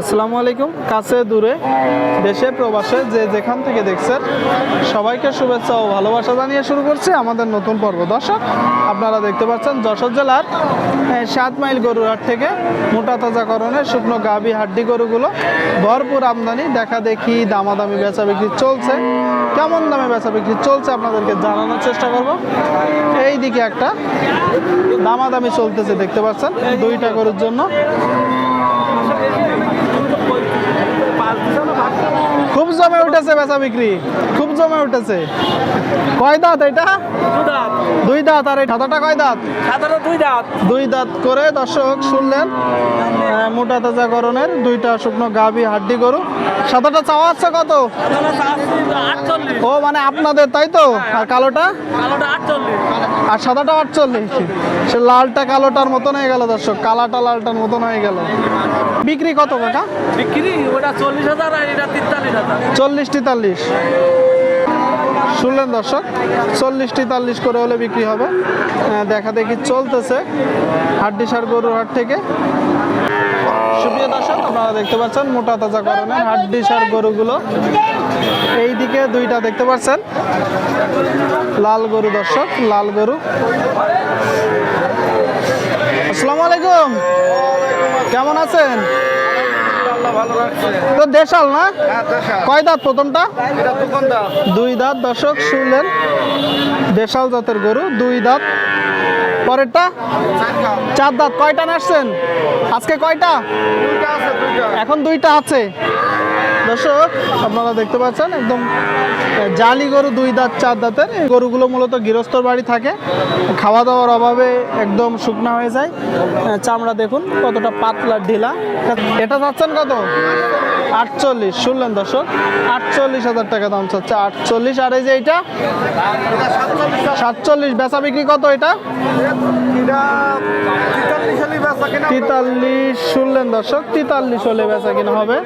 আসসালামু আলাইকুম। কাছে, দূরে, দেশে, প্রবাসে, যে যেখান থেকে দেখছেন, সবাইকে শুভেচ্ছা ও ভালোবাসা জানিয়ে শুরু করছি আমাদের নতুন পর্ব। দর্শক, আপনারা দেখতে পাচ্ছেন যশোর জেলার সাত মাইল গরুরহাট থেকে মোটা তাজাকরণের শুকনো গাবি হাড্ডি গরুগুলো ভরপুর আমদানি, দেখা দেখি দামাদামি বেচা বিক্রি চলছে। কেমন দামে বেচা বিক্রি চলছে আপনাদেরকে জানানোর চেষ্টা করব। এই দিকে একটা দামাদামি চলতেছে, দেখতে পাচ্ছেন, দুইটা গরুর জন্য। পাঁচ দিশা ভাগ খুব জমে উঠেছে বেচা বিক্রি। খুব জমে উঠেছে। কয় দাঁত এটা? দুই দাঁত আর এই ঠাতাটা কয় দাঁত? দুই দাঁত। দুই দাঁত করে দর্শক শুনলেন মোটা তাজা করণের দুইটা শুকনো গাভি হাড্ডি গরু। সাদাটা চাওয়া আছে কত? ও মানে আপনাদের তাই তো? আর কালোটা? আর সাদাটা আটচল্লিশ। সে লালটা কালোটার মতন হয়ে গেল দর্শক কালাটা লালটার মতন হয়ে গেল। বিক্রি কত কাকা? বিক্রি ওটা চল্লিশ হাজার আর এটা তিরতাল্লিশ হাজার চল্লিশ তেতাল্লিশ শুনলেন দর্শক চল্লিশ তেতাল্লিশ করে হলে বিক্রি হবে। দেখা দেখি চলতেছে হাড্ডি সার গরুর হাট থেকে। দেখতে পাচ্ছেন মোটা তাজা করণের হাড্ডি সার গরুগুলো। দুইটা দেখতে পাচ্ছেন। লাল গরু দর্শক, লাল গরু। আসসালামু আলাইকুম। কেমন আছেন? তো দেশাল না? কয় দাঁত প্রথমটা? দুই দাঁত দর্শক শুনলেন। দেশাল জাতের গরু দুই দাঁত। পরেরটা? চার দাঁত। কয়টা নাচছেন? আজকে কয়টা? এখন দুইটা আছে। দর্শক, আপনারা দেখতে পাচ্ছেন একদম জালি গরু দুই দাঁত, চার দাঁতের। এই গরুগুলো মূলত গৃহস্থর বাড়ি থাকে। খাওয়া দাওয়ার অভাবে একদম শুকনা হয়ে যায়। চামড়া দেখুন, কতটা পাতলা ঢিলা। এটা চাচ্ছেন কত? আটচল্লিশ, শুনলেন দর্শক? আটচল্লিশ হাজার টাকা দাম চাচ্ছে, আটচল্লিশ। আর এই যে এইটা? সাতচল্লিশ। বেচা বিক্রি কত এটা তেতাল্লিশ শুনলেন দর্শক, তেতাল্লিশ হলে বেচা কিনা হবে।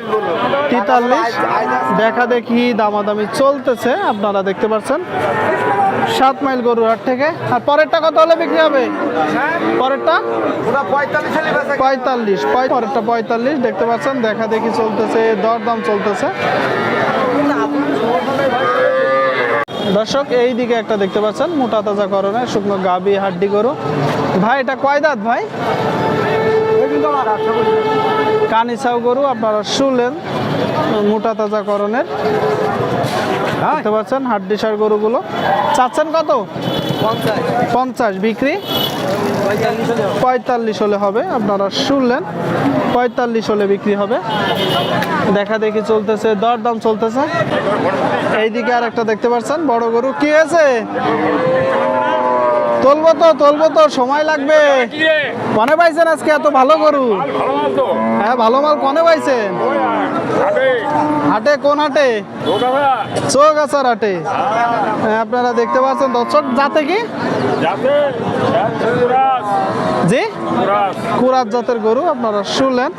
তেতাল্লিশ, দেখা দেখি দামাদামি চলতেছে, আপনারা দেখতে পাচ্ছেন। সাত মাইল গরুহাট থেকে। আর পরেরটা কত হলে বিক্রি হবে? পরেরটা? পঁয়তাল্লিশ, পঁয়- পরেরটা পঁয়তাল্লিশ, দেখতে পাচ্ছেন, দেখা দেখি চলতেছে, দরদাম চলতেছে। দর্শক এই দিকে একটা দেখতে পাচ্ছেন মোটা তাজা করণের শুকনো গাবি হাড্ডি গরু। ভাই এটা কয় দাঁত ভাই? কানিসাও গরু আপনারা শুনলেন মোটা তাজা করণের দেখতে পাচ্ছেন হাড্ডিসার গরুগুলো। চাচ্ছেন কত? পঞ্চাশ বিক্রি। পঁয়তাল্লিশ হলে হবে, আপনারা শুনলেন। পঁয়তাল্লিশ হলে বিক্রি হবে। দেখা দেখি চলতেছে, দরদাম চলতেছে। এইদিকে আর একটা দেখতে পাচ্ছেন, বড় গরু কি হয়েছে? তুলবো তো তুলবো তো, সময় লাগবে। কনে পাইছেন আজকে এত ভালো গরু? হ্যাঁ ভালো মাল কনে পাইছেন? হাটে কোন হাটে? চৌগাছার হাটে। হ্যাঁ, আপনারা দেখতে পাচ্ছেন দর্শক যাতে কি? জি? কুরাত জাতের গরু আপনারা শুনলেন।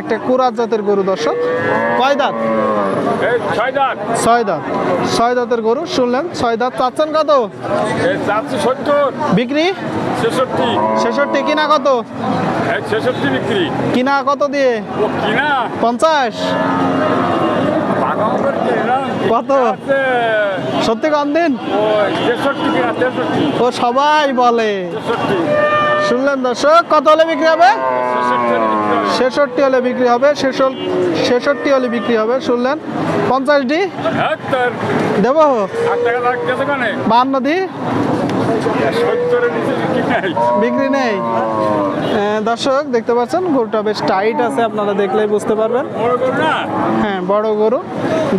একটা কুরাত জাতের গরু দর্শক। কয় দাঁত? ছয় দাঁত। ছয় দাঁতের গরু শুনলেন। ছয় দাঁত চাচ্ছেন কত? বিক্রি? ছেষট্টি। কিনা কত? ছেষট্টি বিক্রি। কিনা কত দিয়ে? কিনা? পঞ্চাশ। কত? সত্যি কম দিন? ও সবাই বলে। শুনলেন দর্শক কত হলে বিক্রি হবে? ছেষট্টি। হলে বিক্রি হবে ছেষট্টি হলে বিক্রি হবে শুনলেন। পঞ্চাশ ডি? দেবো। বান্ন দি বিক্রি নেই? আহ, দর্শক দেখতে পাচ্ছেন গরুটা বেশ টাইট আছে আপনারা দেখলেই বুঝতে পারবেন। হ্যাঁ বড় গরু।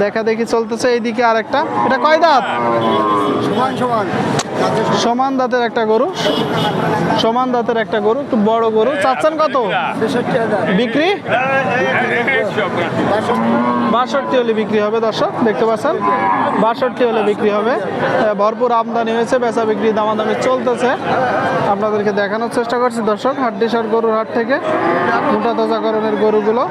দেখা দেখি চলতেছে এইদিকে আর একটা এটা কয় দাঁত? সমান দাঁতের একটা গরু। সমান দাঁতের একটা গরু একটু বড় গরু। চাচ্ছেন কত? বিক্রি? বাষট্টি হলে বিক্রি হবে দর্শক দেখতে পাচ্ছেন। বাষট্টি হলে বিক্রি হবে। ভরপুর আমদানি হয়েছে বেচা বিক্রি দামাদামি চলতেছে। আপনাদেরকে দেখানোর চেষ্টা করছি দর্শক হাড্ডিসার গরুর হাট থেকে মোটা তাজাকরণের গরুগুলো।